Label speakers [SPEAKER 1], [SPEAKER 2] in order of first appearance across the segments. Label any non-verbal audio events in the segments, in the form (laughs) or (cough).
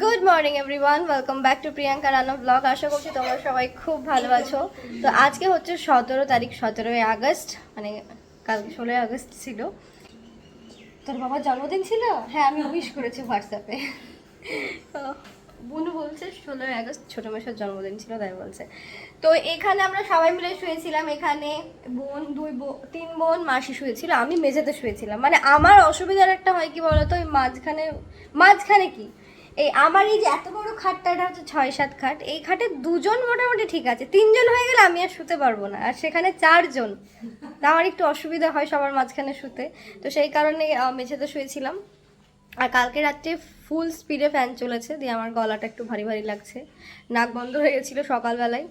[SPEAKER 1] Good morning everyone welcome back to Priyanka Rana blog আশা করছি তোমরা সবাই খুব ভালো আছো। তো আজকে হচ্ছে সতেরো তারিখ, সতেরোই আগস্ট মানে কালকে ষোলোই আগস্ট ছিল। তোর বাবার জন্মদিন ছিল? হ্যাঁ আমি উইশ করেছি হোয়াটসঅ্যাপে বুনু বলছে ষোলোই আগস্ট ছোটো মেশোর জন্মদিন ছিল, তাই বলছে। তো এখানে আমরা সবাই মিলে শুয়েছিলাম। এখানে বোন, দুই তিন বোন, মাসি শুয়েছিল, আমি মেঝেতে শুয়েছিলাম। মানে আমার অসুবিধার একটা হয় কি বলতো? ওই মাঝখানে মাঝখানে কি? এই আমার এই যে এত বড় খাটটা হচ্ছে ছয় সাত খাট, এই খাটে দুজন মোটামুটি ঠিক আছে। তিনজন হয়ে গেলে আমি আর শুতে পারব না, আর সেখানে চারজন। তা আমার একটু অসুবিধা হয় সবার মাঝখানে শুতে। তো সেই কারণে মেঝেতে শুয়েছিলাম। আর কালকে রাত্রে ফুল স্পিডে ফ্যান চলেছে, দিয়ে আমার গলাটা একটু ভারী ভারী লাগছে। নাক বন্ধ হয়ে গেছিল সকালবেলায়।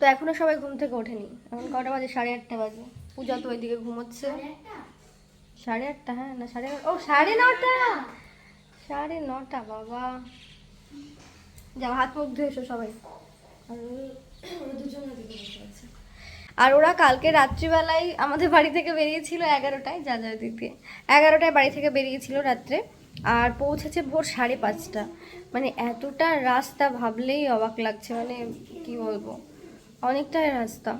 [SPEAKER 1] তো এখনও সবাই ঘুম থেকে ওঠেনি। এখন কটা বাজে? সাড়ে আটটা বাজে। পূজা তো ওইদিকে ঘুমোচ্ছে। সাড়ে আটটা হ্যাঁ না, সাড়ে ও, সাড়ে নটা! সাড়ে নটা বাবা। যাও হাত মুখ ধুয়ে এসো সবাই। ওরা-। আর ওরা কালকে রাত্রিবেলায় আমাদের বাড়ি থেকে বেরিয়েছিল এগারোটায় যা যা দিতে এগারোটায় বাড়ি থেকে বেরিয়েছিল রাত্রে আর পৌঁছেছে ভোর সাড়ে পাঁচটা। মানে এতটা রাস্তা ভাবলেই অবাক লাগছে মানে কি বলব? অনেকটাই রাস্তা।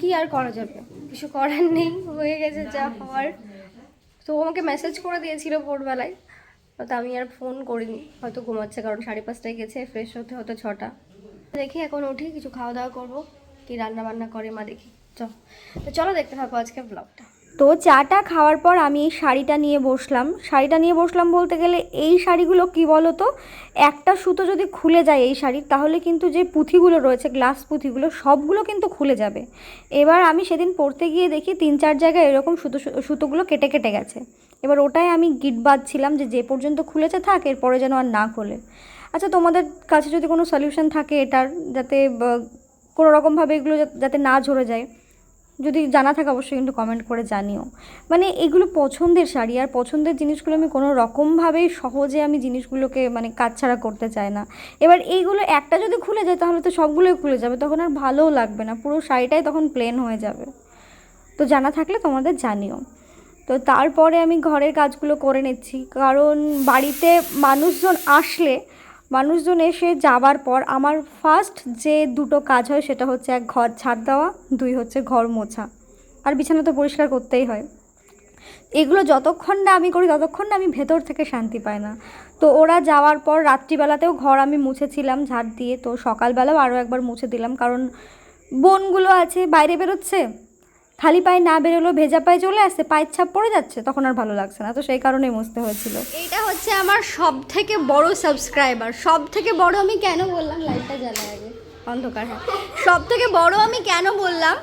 [SPEAKER 1] কি আর করা যাবে? কিছু করার নেই হয়ে গেছে যা হওয়ার। তো আমাকে মেসেজ করে দিয়েছিল ভোরবেলায় তো আমি আর ফোন করিনি, হয়তো ঘুমাচ্ছে, কারণ সাড়ে পাঁচটায় গেছে ফ্রেশ হতে হতে ছটা। দেখি এখন উঠি, কিছু খাওয়া দাওয়া করব, কি রান্না বান্না করে মা দেখি, চল। তো চলো দেখতে থাকো আজকে ব্লগটা
[SPEAKER 2] তো চাটা খাওয়ার পর আমি এই শাড়িটা নিয়ে বসলাম। শাড়িটা নিয়ে বসলাম বলতে গেলে এই শাড়িগুলো কি বলো তো একটা সুতো যদি খুলে যায় এই শাড়ির, তাহলে কিন্তু যে পুঁথিগুলো রয়েছে গ্লাস পুঁথিগুলো, সবগুলো কিন্তু খুলে যাবে। এবার আমি সেদিন পরতে গিয়ে দেখি তিন চার জায়গায় এরকম সুতো সুতোগুলো কেটে কেটে গেছে। এবার ওটাই আমি গিট বাঁধছিলাম যে যে পর্যন্ত খুলেছে থাক, এরপরে যেন আর না খোলে। আচ্ছা তোমাদের কাছে যদি কোনো সলিউশন থাকে এটার, যাতে কোনো রকমভাবে এগুলো যাতে না ঝরে যায়, যদি জানা থাকে অবশ্যই কিন্তু কমেন্ট করে জানিও। মানে এগুলো পছন্দের শাড়ি, আর পছন্দের জিনিসগুলো আমি কোনো রকমভাবেই সহজে আমি জিনিসগুলোকে মানে কাটছাড়া করতে চাই না। এবার এইগুলো একটা যদি খুলে যায়, তাহলে তো সবগুলোই খুলে যাবে, তখন আর ভালোও লাগবে না, পুরো শাড়িটাই তখন প্লেন হয়ে যাবে। তো জানা থাকলে তোমাদের জানিও। তো তারপরে আমি ঘরের কাজগুলো করে নিচ্ছি। কারণ বাড়িতে মানুষজন আসলে, মানুষজন এসে যাবার পর আমার ফার্স্ট যে দুটো কাজ হয় সেটা হচ্ছে এক ঘর ছাড় দেওয়া, দুই হচ্ছে ঘর মোছা। আর বিছানা তো পরিষ্কার করতেই হয়। এগুলো যতক্ষণ না আমি করি, ততক্ষণ না আমি ভেতর থেকে শান্তি পাই না। তো ওরা যাওয়ার পর রাত্রিবেলাতেও ঘর আমি মুছেছিলাম ঝাড় দিয়ে। তো সকালবেলাও আরও একবার মুছে দিলাম। কারণ বোনগুলো আছে, বাইরে বেরোচ্ছে। খালি পায়ে না বেরোলেও ভেজা পায়ে চলে আসছে পায়ের ছাপ পড়ে যাচ্ছে তখন আর ভালো লাগছে না। তো সেই কারণেই মুছতে হয়েছিল।
[SPEAKER 1] এইটা হচ্ছে আমার সব থেকে বড় সাবস্ক্রাইবার সব থেকে বড় আমি কেন বললাম? লাইটটা জ্বালা আগে। অন্ধকার হ্যাঁ। সব থেকে বড় আমি কেন বললাম?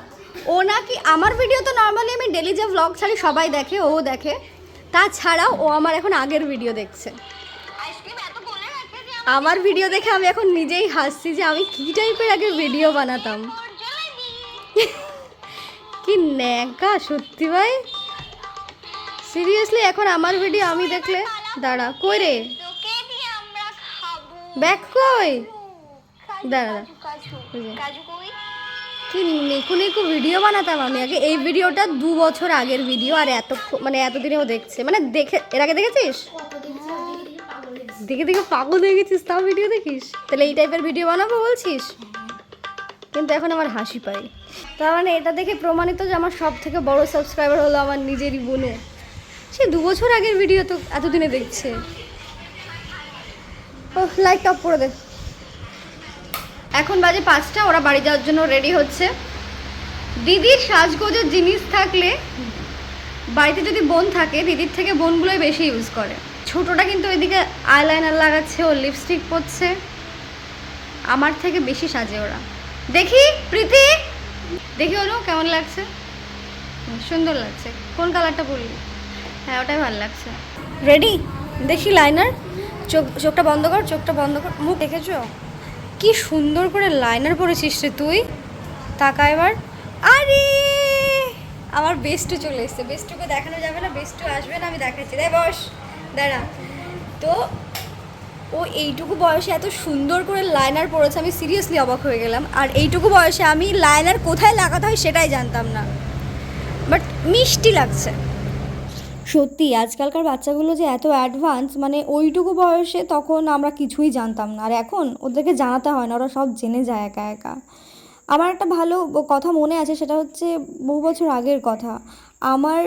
[SPEAKER 1] ও নাকি আমার ভিডিও তো নর্মালি আমি ডেলি যে ব্লগ ছাড়ি সবাই দেখে ও দেখে। তাছাড়াও ও আমার এখন আগের ভিডিও দেখছে। আমার ভিডিও দেখে আমি এখন নিজেই হাসছি যে আমি কী টাইপের আগে ভিডিও বানাতাম। (laughs) কি ন্যাকা, সত্যি ভাই? সিরিয়াসলি এখন আমার ভিডিও আমি দেখলে দাঁড়া, কই রে? ব্যাক কই? দাঁড়া। কি নিকু নিকু ভিডিও বানাতাম আমি। আগে এই ভিডিওটা দু বছর আগের ভিডিও আর এত মানে এতদিনেও দেখছে। মানে দেখে এর আগে দেখেছিস? দেখে দেখে পাগল হয়ে গেছিস, তাও ভিডিও দেখিস? তাহলে এই টাইপের ভিডিও বানাবো বলছিস? কিন্তু এখন আমার হাসি পাই। তার মানে এটা দেখে প্রমাণিত যে আমার সব থেকে বড় সাবস্ক্রাইবার হলো আমার নিজেরই বোনে সে দু বছর আগের ভিডিও তো এতদিনে দেখছে। ও লাইট অফ করে দে। এখন বাজে পাঁচটা, ওরা বাড়ি যাওয়ার জন্য রেডি হচ্ছে। দিদির সাজগোজের জিনিস থাকলে বাড়িতে যদি বোন থাকে, দিদির থেকে বোনগুলোই বেশি ইউজ করে। ছোটটা কিন্তু ওইদিকে আইলাইনার লাগাচ্ছে, ও লিপস্টিক পরছে। আমার থেকে বেশি সাজে ওরা। দেখি, প্রীতি! দেখি ওলো কেমন লাগছে? সুন্দর লাগছে। কোন কালারটা পরলি? হ্যাঁ ওটাই ভালো লাগছে। রেডি দেখি লাইনার চোখ, চোখটা বন্ধ কর, চোখটা বন্ধ কর। মুখ দেখেছ? কি সুন্দর করে লাইনার পরেছিস রে তুই। তাকা এবার। আরে! আমার বেস্টু চলে এসছে। বেস্টুকে দেখানো যাবে না বেস্টু আসবে না, আমি দেখাচ্ছি। তাই বস। দাঁড়া। তো ও এইটুকু বয়সে এত সুন্দর করে লাইনার পড়েছে আমি সিরিয়াসলি অবাক হয়ে গেলাম। আর এইটুকু বয়সে আমি লাইনার কোথায় লাগাতে হয় সেটাই জানতাম না। বাট মিষ্টি লাগছে।
[SPEAKER 2] সত্যি, আজকালকার বাচ্চাগুলো যে এত অ্যাডভান্স মানে ওইটুকু বয়সে তখন আমরা কিছুই জানতাম না। আর এখন ওদেরকে জানাতে হয় না, ওরা সব জেনে যায় একা একা। আমার একটা ভালো কথা মনে আছে, সেটা হচ্ছে বহু বছর আগের কথা। আমার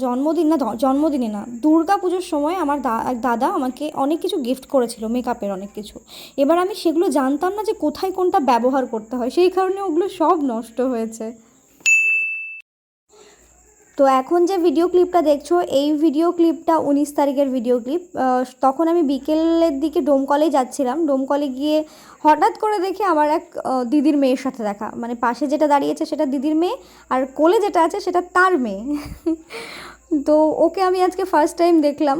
[SPEAKER 2] জন্মদিন না জন্মদিনে না, দুর্গা পুজোর সময় আমার দা- দাদা আমাকে অনেক কিছু গিফট করেছিল মেকআপের অনেক কিছু। এবার আমি সেগুলো জানতাম না যে কোথায় কোনটা ব্যবহার করতে হয়, সেই কারণে ওগুলো সব নষ্ট হয়েছে। তো এখন যে ভিডিও ক্লিপটা দেখছ, এই ভিডিও ক্লিপটা উনিশ তারিখের ভিডিও ক্লিপ তখন আমি বিকেলের দিকে ডোমকলে যাচ্ছিলাম। ডোমকলে গিয়ে হঠাৎ করে দেখি আমার এক দিদির মেয়ের সাথে দেখা। মানে পাশে যেটা দাঁড়িয়েছে সেটা দিদির মেয়ে, আর কোলে যেটা আছে সেটা তার মেয়ে। (laughs) তো ওকে আমি আজকে ফার্স্ট টাইম দেখলাম।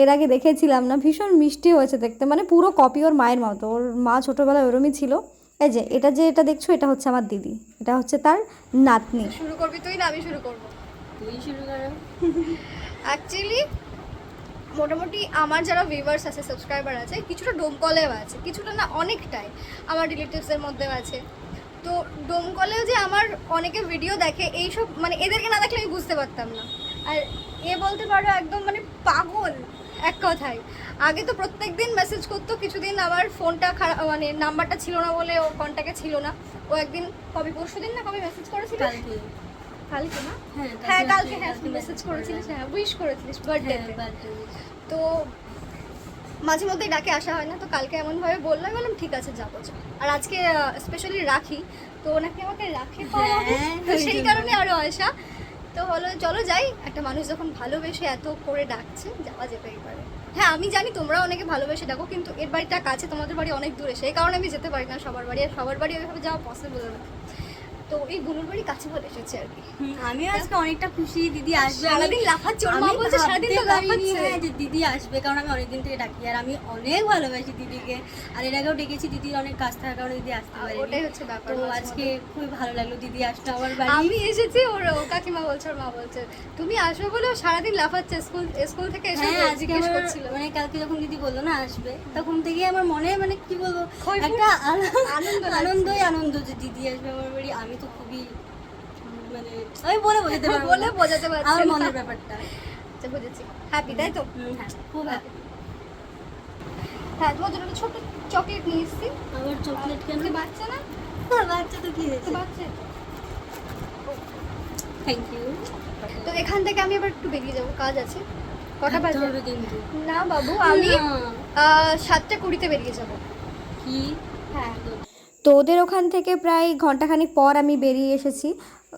[SPEAKER 2] এর আগে দেখেছিলাম না, ভীষণ মিষ্টি হয়েছে দেখতে। মানে পুরো কপি ওর মায়ের মতো। ওর মা ছোটোবেলায় ওরমই ছিল। এই যে, এটা যে এটা দেখছ, এটা হচ্ছে আমার দিদি। এটা হচ্ছে তার নাতনি।
[SPEAKER 1] শুরু করবি তুই না? আমি শুরু করব।
[SPEAKER 3] তুই শুরু করো।
[SPEAKER 1] অ্যাকচুয়ালি মোটামুটি আমার যারা ভিউয়ার্স আছে সাবস্ক্রাইবার আছে কিছুটা ডোমকলেও আছে কিছুটা না অনেকটাই আমার রিলেটিভসের মধ্যেও আছে। তো ডোমকলেও যে আমার অনেকে ভিডিও দেখে এইসব মানে এদেরকে না দেখলে আমি বুঝতে পারতাম না। আর এ বলতে পারো একদম মানে পাগল এক কথায়। আগে তো প্রত্যেক দিন মেসেজ করতো কিছুদিন আমার ফোনটা খারাপ মানে নাম্বারটা ছিল না বলে ও কন্ট্যাক্টে ছিল না। ও একদিন কবে পরশু দিন না কবে মেসেজ করেছিল?
[SPEAKER 3] কালকে
[SPEAKER 1] না?
[SPEAKER 3] হ্যাঁ
[SPEAKER 1] হ্যাঁ কালকে হ্যাঁ মেসেজ করেছিলিস হ্যাঁ উইশ করেছিলিস বার্থডেতে
[SPEAKER 3] হ্যাঁ।
[SPEAKER 1] তো। মাঝে মধ্যেই ডাকে আসা হয় না তো কালকে এমনভাবে বলল আমি বললাম ঠিক আছে যাব আর আজকে স্পেশালি রাখি তো ওনাকে আমাকে রাখি
[SPEAKER 3] হ্যাঁ,
[SPEAKER 1] সেই কারণে আরও আসা তো হলো চলো যাই। একটা মানুষ যখন ভালোবেসে এত করে ডাকছে যাওয়া যেতেই পারে হ্যাঁ আমি জানি তোমরা অনেকে ভালোবেসে ডাকো কিন্তু এর বাড়িটা কাছে তোমাদের বাড়ি অনেক দূরে। সেই কারণে আমি যেতে পারি না সবার বাড়ি আর সবার বাড়ি ওইভাবে যাওয়া পসিবল না। তো এই বুনুর বাড়ি কাছে বলে এসেছে আর কি।
[SPEAKER 3] আমিও আজকে অনেকটা খুশি দিদি আসবে।
[SPEAKER 1] সারাদিন লাফাচ্ছে ওর মা বলছে সারাদিন তো লাফাচ্ছে
[SPEAKER 3] হ্যাঁ, যে দিদি আসবে কারণ আমি অনেকদিন থেকে ডাকি আর আমি অনেক ভালোবাসি দিদিকে। আর এর আগেও ডেকেছি দিদির অনেক কাজ থাকার কারণে দিদি আসতে পারেনি।
[SPEAKER 1] ওটাই হচ্ছে ব্যাপার
[SPEAKER 3] তো আজকে খুবই ভালো লাগল দিদি আসলো আমার বাড়ি।
[SPEAKER 1] আমি এসেছি ওর ও কাকিমা বলছে ওর মা বলছে তুমি আসবে বলে সারাদিন লাফাচ্ছে স্কুল স্কুল থেকে এসে
[SPEAKER 3] হ্যাঁ আজকে
[SPEAKER 1] জিজ্ঞেস করছিল।
[SPEAKER 3] মানে কালকে যখন দিদি বলল না আসবে তখন থেকে আমার মনে মানে কি বলব একটা
[SPEAKER 1] আনন্দ
[SPEAKER 3] আনন্দই আনন্দ যে দিদি আসবে আমার বাড়ি আমি তো খুবই মানে আমি বলে বোঝাতে পারব
[SPEAKER 1] বলে বোঝাতে পারছি
[SPEAKER 3] আমার মনের ব্যাপারটা।
[SPEAKER 1] আচ্ছা, বুঝেছি। হ্যাপি তাই তো?
[SPEAKER 3] হ্যাঁ খুব happy।
[SPEAKER 1] হ্যাঁ তোমার জন্য একটা চকলেট নিয়ে এসেছি।
[SPEAKER 3] আবার চকলেট কেন?
[SPEAKER 1] বাচ্চা না?
[SPEAKER 3] বাচ্চা তো কি হয়েছে
[SPEAKER 1] বাচ্চা?
[SPEAKER 3] থ্যাংক ইউ
[SPEAKER 1] তো এখান থেকে আমি একটু বেরিয়ে যাব কাজ আছে। কটা বাজে? না বাবু আমি সাতটা কুড়িতে বেরিয়ে যাব।
[SPEAKER 3] কি?
[SPEAKER 1] হ্যাঁ।
[SPEAKER 2] তো ওদের ওখান থেকে প্রায় ঘন্টাখানিক পর আমি বেরিয়ে এসেছি।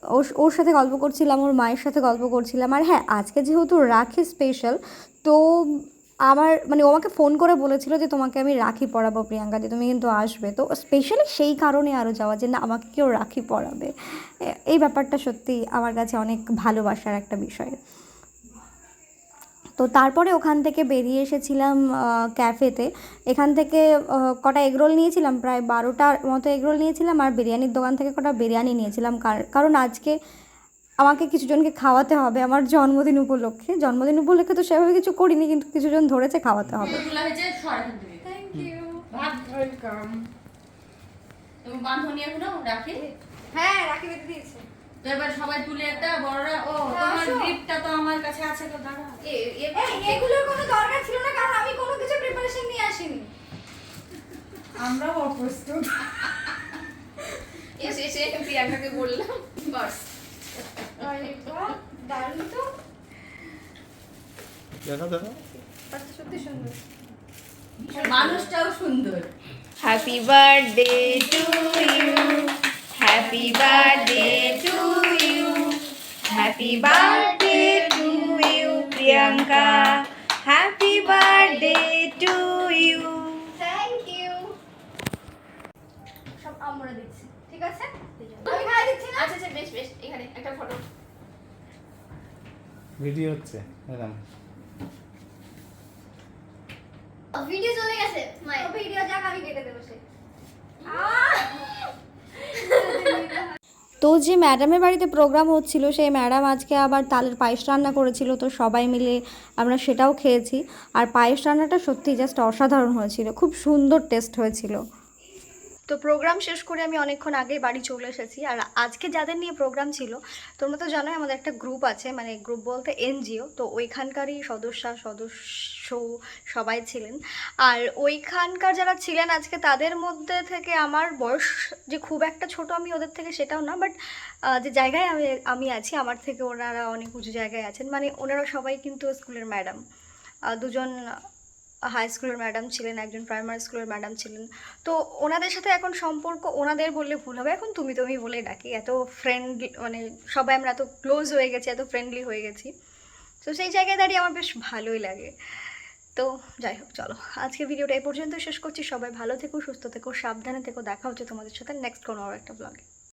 [SPEAKER 2] ওর ওর সাথে গল্প করছিলাম, ওর মায়ের সাথে গল্প করছিলাম। আর হ্যাঁ আজকে যেহেতু রাখি স্পেশাল তো আমার মানে ও আমাকে ফোন করে বলেছিল যে তোমাকে আমি রাখি পরাবো প্রিয়াঙ্কা দি তুমি কিন্তু আসবে। তো স্পেশালি সেই কারণে আরও যাওয়া যে না, আমাকে কেউ রাখি পরাবে। এ- এই ব্যাপারটা সত্যি আমার কাছে অনেক ভালোবাসার একটা বিষয়। তো তারপরে ওখান থেকে বেরিয়ে এসেছিলাম ক্যাফেতে। এখান থেকে কটা এগরোল নিয়েছিলাম প্রায় বারোটার মতো এগরোল নিয়েছিলাম আর বিরিয়ানির দোকান থেকে কটা বিরিয়ানি নিয়েছিলাম। কার- কারণ আজকে আমাকে কিছুজনকে খাওয়াতে হবে আমার জন্মদিন উপলক্ষে। জন্মদিন উপলক্ষে তো সেভাবে কিছু করিনি কিন্তু কিছুজন ধরেছে খাওয়াতে হবে।
[SPEAKER 1] হ্যাঁ রাখি বেঁধে দিয়েছে।
[SPEAKER 4] এবার সবাই তুলে একটা বড়রা ও
[SPEAKER 1] হ্যাঁ,
[SPEAKER 4] তোমার। গিফটটা তো আমার কাছে আছে তো দাঁড়া
[SPEAKER 1] এই এগুলোর কোনো দরকার ছিল না কারণ আমি কোনো কিছু প্রিপারেশন নিয়ে আসিনি।
[SPEAKER 4] আমরাও অপ্রস্তুত। এসে এসে প্রিয়াঙ্কাকে বললাম বাস।
[SPEAKER 1] দারুণ তো।
[SPEAKER 5] দেখো দেখো
[SPEAKER 1] সত্যি সুন্দর।
[SPEAKER 4] মানুষটাও সুন্দর।
[SPEAKER 6] Happy birthday to you. Happy birthday to you. Happy birthday to you, Priyanka. Happy birthday to you.
[SPEAKER 1] Thank you সব আমরা দিচ্ছি ঠিক আছে? আমি খাই দিচ্ছি না?
[SPEAKER 4] আচ্ছা আচ্ছা বেশ বেশ এখানে একটা ফটো
[SPEAKER 5] ভিডিও হচ্ছে ম্যাডাম
[SPEAKER 1] ভিডিও চলে গেছে মায়ের ভিডিও যাক আমি কেটে দেবো সে
[SPEAKER 2] তো যে ম্যাডামের বাড়িতে প্রোগ্রাম হচ্ছিল, সেই ম্যাডাম আজকে আবার তালের পায়েস রান্না করেছিল, তো সবাই মিলে আমরা সেটাও খেয়েছি। আর পায়েস রান্নাটা সত্যি জাস্ট অসাধারণ হয়েছিল, খুব সুন্দর টেস্ট হয়েছিল। তো প্রোগ্রাম শেষ করে আমি অনেকক্ষণ আগেই বাড়ি চলে এসেছি। আর আজকে যাদের নিয়ে প্রোগ্রাম ছিল, তোমরা তো জানোই আমাদের একটা গ্রুপ আছে মানে গ্রুপ বলতে এনজিও, তো ওইখানকারই সদস্যা, সদস্য সবাই ছিলেন। আর ওইখানকার যারা ছিলেন আজকে, তাদের মধ্যে থেকে আমার বয়স যে খুব একটা ছোট আমি ওদের থেকে সেটাও না বাট যে জায়গায় আমি আমি আছি, আমার থেকে ওনারা অনেক উঁচু জায়গায় আছেন। মানে ওনারা সবাই কিন্তু স্কুলের ম্যাডাম দুজন হাই স্কুলের ম্যাডাম ছিলেন, একজন প্রাইমারি স্কুলের ম্যাডাম ছিলেন। তো ওনাদের সাথে এখন সম্পর্ক, ওনাদের বললে ভুল হবে। এখন তুমি তুমি বলে ডাকি, এত ফ্রেন্ডলি মানে সবাই আমরা এত ক্লোজ হয়ে গেছি, এত ফ্রেন্ডলি হয়ে গেছি। তো সেই জায়গায় দাঁড়িয়ে আমার বেশ ভালোই লাগে। তো যাই হোক, চলো। আজকে ভিডিওটা এই পর্যন্ত শেষ করছি। সবাই ভালো থেকো, সুস্থ থেকো, সাবধানে থেকো। দেখা হচ্ছে তোমাদের সাথে নেক্সট কোনো আর একটা ব্লগে